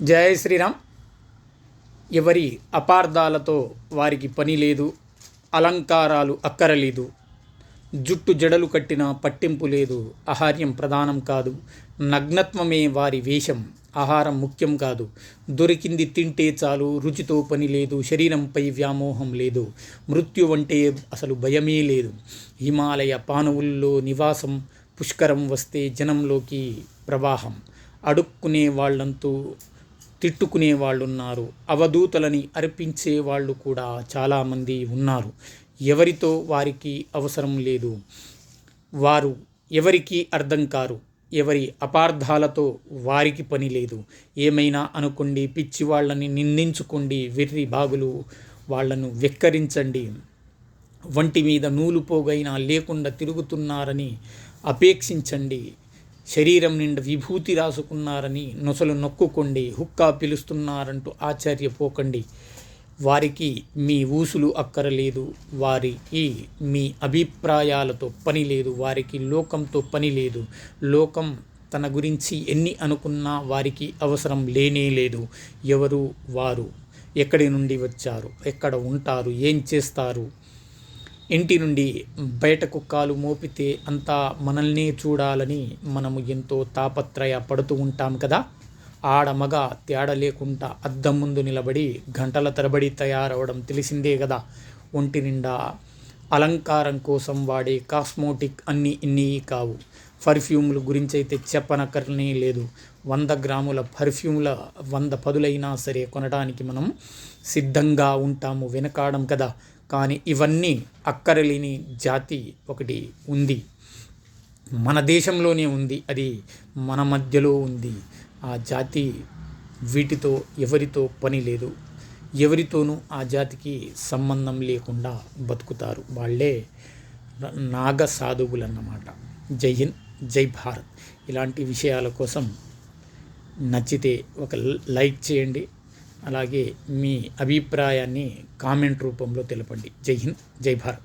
జయ శ్రీరామ్. ఎవరి అపార్థాలతో వారికి పని లేదు అలంకారాలు అక్కరలేదు జుట్టు జడలు కట్టిన పట్టింపు లేదు ఆహార్యం ప్రధానం కాదు నగ్నత్వమే వారి వేషం ఆహారం ముఖ్యం కాదు దొరికింది తింటే చాలు రుచితో పని లేదు శరీరంపై వ్యామోహం లేదు మృత్యు అంటే అసలు భయమే లేదు హిమాలయ పానవుల్లో నివాసం పుష్కరం వస్తే జనంలోకి ప్రవాహం అడుక్కునే వాళ్ళంతూ తిట్టుకునే వాళ్ళు ఉన్నారు అవధూతలని అర్పించే వాళ్ళు కూడా చాలామంది ఉన్నారు. ఎవరితో వారికి అవసరం లేదు. వారు ఎవరికి అర్థం కారు. ఎవరి అపార్థాలతో వారికి పని లేదు. ఏమైనా అనుకోండి పిచ్చి వాళ్ళని నిందించుకోండి వెర్రి బాగులు వాళ్ళను వెక్కరించండి. వంటి మీద నూలు పోగైనా లేకుండా తిరుగుతున్నారని అపేక్షించండి. శరీరం నిండా విభూతి రాసుకున్నారని నొసలు నొక్కుకోండి హుక్కా పిలుస్తున్నారంటూ ఆశ్చర్యపోకండి. వారికి మీ ఊసులు అక్కరలేదు వారికి మీ అభిప్రాయాలతో పని లేదు వారికి లోకంతో పని లేదు. లోకం తన గురించి ఎన్ని అనుకున్నా వారికి అవసరం లేనే లేదు. ఎవరు వారు? ఎక్కడి నుండి వచ్చారు? ఎక్కడ ఉంటారు? ఏం చేస్తారు? ఇంటి నుండి బయటకు కాలు మోపితే అంతా మనల్ని చూడాలని మనము ఎంతో తాపత్రయ పడుతూ ఉంటాం కదా. ఆడ మగ తేడా లేకుండా అద్దం ముందు నిలబడి గంటల తరబడి తయారవడం తెలిసిందే కదా. ఒంటి నిండా అలంకారం కోసం వాడే కాస్మోటిక్ అన్నీ ఇన్ని కావు. పర్ఫ్యూమ్ల గురించి అయితే చెప్పనక్కర్నే లేదు. వంద గ్రాముల పర్ఫ్యూమ్ల వంద పదులైనా సరే కొనడానికి మనం సిద్ధంగా ఉంటాము వెనకాడం కదా. కానీ ఇవన్నీ అక్కరలేని జాతి ఒకటి ఉంది. మన దేశంలోనే ఉంది అది మన మధ్యలో ఉంది. ఆ జాతి వీటితో ఎవరితో పని లేదు. ఎవరితోనూ ఆ జాతికి సంబంధం లేకుండా బతుకుతారు. వాళ్ళే నాగ సాధువులు అన్నమాట జై హింద్ జై భారత్. ఇలాంటి విషయాల కోసం నచ్చితే ఒక లైక్ చేయండి. అలాగే మీ అభిప్రాయాన్ని కామెంట్ రూపంలో తెలపండి. జై హింద్ జై భారత్.